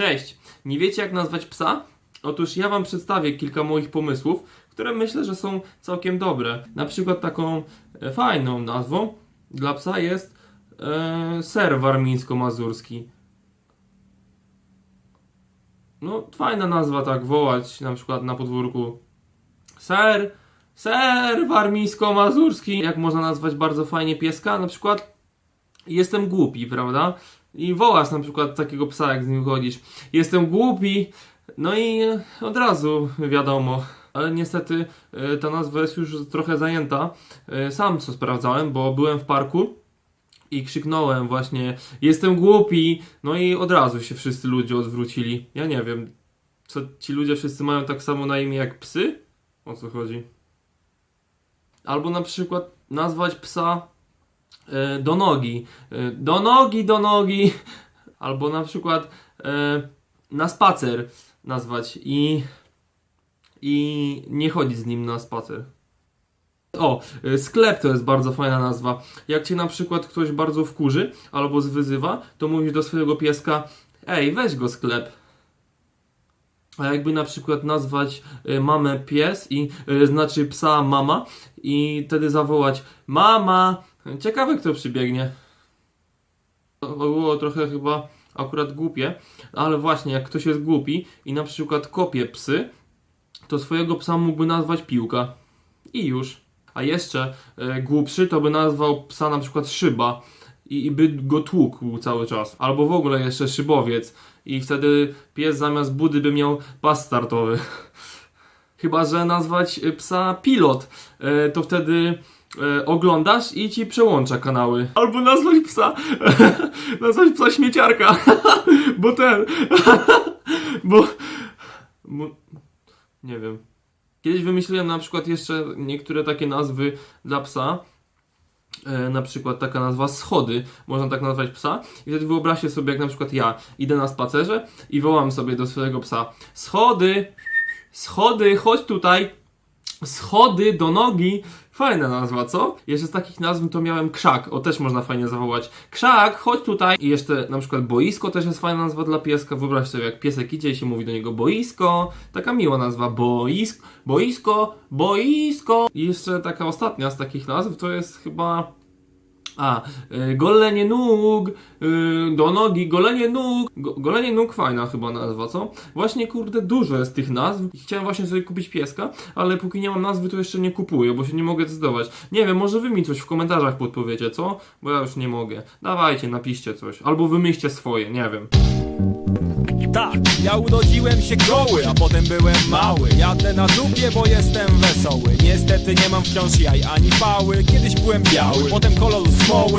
Cześć! Nie wiecie jak nazwać psa? Otóż ja wam przedstawię kilka moich pomysłów, które myślę, że są całkiem dobre. Na przykład taką e, fajną nazwą dla psa jest e, ser warmińsko-mazurski. No, fajna nazwa tak wołać na przykład na podwórku. Ser, ser warmińsko-mazurski. Jak można nazwać bardzo fajnie pieska? Na przykład jestem głupi, prawda? I wołasz na przykład takiego psa, jak z nim chodzisz. Jestem głupi, no i od razu wiadomo. Ale niestety e, ta nazwa jest już trochę zajęta. E, Sam co sprawdzałem, bo byłem w parku i krzyknąłem właśnie jestem głupi, no i od razu się wszyscy ludzie odwrócili. Ja nie wiem, co ci ludzie wszyscy mają tak samo na imię jak psy? O co chodzi? Albo na przykład nazwać psa do nogi. E, do nogi, do nogi. Albo na przykład e, na spacer nazwać i, i nie chodzić z nim na spacer. O, e, sklep to jest bardzo fajna nazwa. Jak cię na przykład ktoś bardzo wkurzy albo zwyzywa, to mówisz do swojego pieska: Ej, weź go sklep. A jakby na przykład nazwać mamę pies i znaczy psa mama i wtedy zawołać mama. Ciekawe kto przybiegnie. To było trochę chyba akurat głupie, ale właśnie jak ktoś jest głupi i na przykład kopie psy, to swojego psa mógłby nazwać piłka. I już. A jeszcze y, głupszy to by nazwał psa na przykład szyba i, i by go tłukł cały czas. Albo w ogóle jeszcze szybowiec. I wtedy pies zamiast budy by miał pas startowy. Chyba, że nazwać psa pilot, y, to wtedy y, oglądasz i ci przełącza kanały. Albo nazwać psa, nazwać psa śmieciarka, bo ten, bo, bo, nie wiem. Kiedyś wymyśliłem na przykład jeszcze niektóre takie nazwy dla psa, E, na przykład taka nazwa schody, można tak nazwać psa. I wtedy wyobraźcie sobie jak na przykład ja idę na spacerze i wołam sobie do swojego psa. Schody, schody, chodź tutaj, schody do nogi. Fajna nazwa, co? Jeszcze z takich nazw to miałem krzak, o też można fajnie zawołać. Krzak, chodź tutaj. I jeszcze na przykład boisko też jest fajna nazwa dla pieska. Wyobraź sobie jak piesek idzie i się mówi do niego boisko. Taka miła nazwa, boisk, boisko, boisko. I jeszcze taka ostatnia z takich nazw to jest chyba... A, y, golenie nóg, y, do nogi, golenie nóg, go, golenie nóg fajna chyba nazwa, co? Właśnie kurde dużo jest tych nazw. Chciałem właśnie sobie kupić pieska, ale póki nie mam nazwy to jeszcze nie kupuję, bo się nie mogę zdecydować. Nie wiem, może wy mi coś w komentarzach podpowiecie, co? Bo ja już nie mogę. Dawajcie, napiszcie coś. Albo wymyślcie swoje, nie wiem. Tak, ja urodziłem się goły, a potem byłem mały. Jadę na dupie, bo jestem wesoły. Niestety nie mam wciąż jaj ani pały. Kiedyś byłem biały, potem kolor smoły